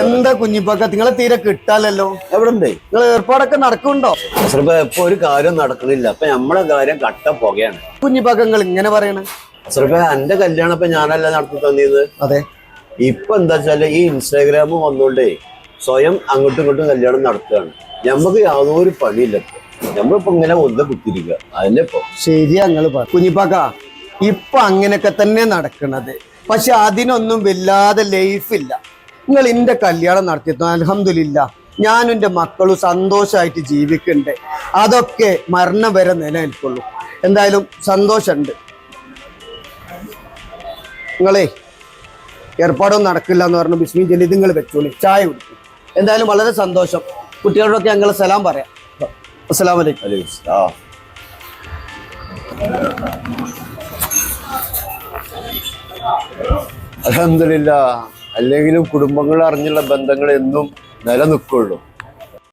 എന്താ കുഞ്ഞിപ്പൊക്കെ നിങ്ങളെ തീരെ കിട്ടാലല്ലോ എവിടെ ഉണ്ട് നിങ്ങൾ ഏർപ്പാടൊക്കെ നടക്കുന്നുണ്ടോ? ഇപ്പൊ ഒരു കാര്യം നടക്കുന്നില്ല. അപ്പൊ നമ്മളെ കാര്യം കട്ട പുകയാണ്. കുഞ്ഞിപ്പൊക്കെ നിങ്ങൾ ഇങ്ങനെ പറയണ? അസർബ എന്റെ കല്യാണം ഇപ്പൊ ഞാനല്ല നടത്തി തന്നിയത് അതെ. ഇപ്പൊ എന്താ വെച്ചാൽ ഈ ഇൻസ്റ്റാഗ്രാം വന്നോണ്ടേ സ്വയം അങ്ങോട്ടും ഇങ്ങോട്ടും കല്യാണം നടത്തുകയാണ്. നമുക്ക് യാതൊരു പണിയില്ല ഞമ്മളിപ്പോ നമ്മളിപ്പോ ഇങ്ങനെ ഒന്ന് കുത്തിരിക്കുക അതിന്റെ ഇപ്പൊ. ശരിയാ നിങ്ങൾ കുഞ്ഞിപ്പാക്ക ഇപ്പൊ അങ്ങനെയൊക്കെ തന്നെ നടക്കണത്. പക്ഷെ അതിനൊന്നും വല്ലാതെ ലൈഫില്ല നിങ്ങൾ എന്റെ കല്യാണം നടത്തിയത് അലഹമില്ല ഞാനും എന്റെ മക്കളും സന്തോഷമായിട്ട് ജീവിക്കണ്ടേ. അതൊക്കെ മരണം വരെ നിലനിൽക്കുള്ളൂ. എന്തായാലും സന്തോഷമുണ്ട്. നിങ്ങളെ ഏർപ്പാടൊന്നും നടക്കില്ല എന്ന് പറഞ്ഞു ബിസ്മി ജലി നിങ്ങൾ വെച്ചോളി. ചായ കുടിക്കും. എന്തായാലും വളരെ സന്തോഷം. കുട്ടികളോടൊക്കെ ഞങ്ങൾ സലാം പറയാം. അസ്സലാം അൽഹംദുലില്ലാ അല്ലെങ്കിലും കുടുംബങ്ങൾ അറിഞ്ഞുള്ള ബന്ധങ്ങൾ എന്നും നിലനിൽക്കുള്ളൂ.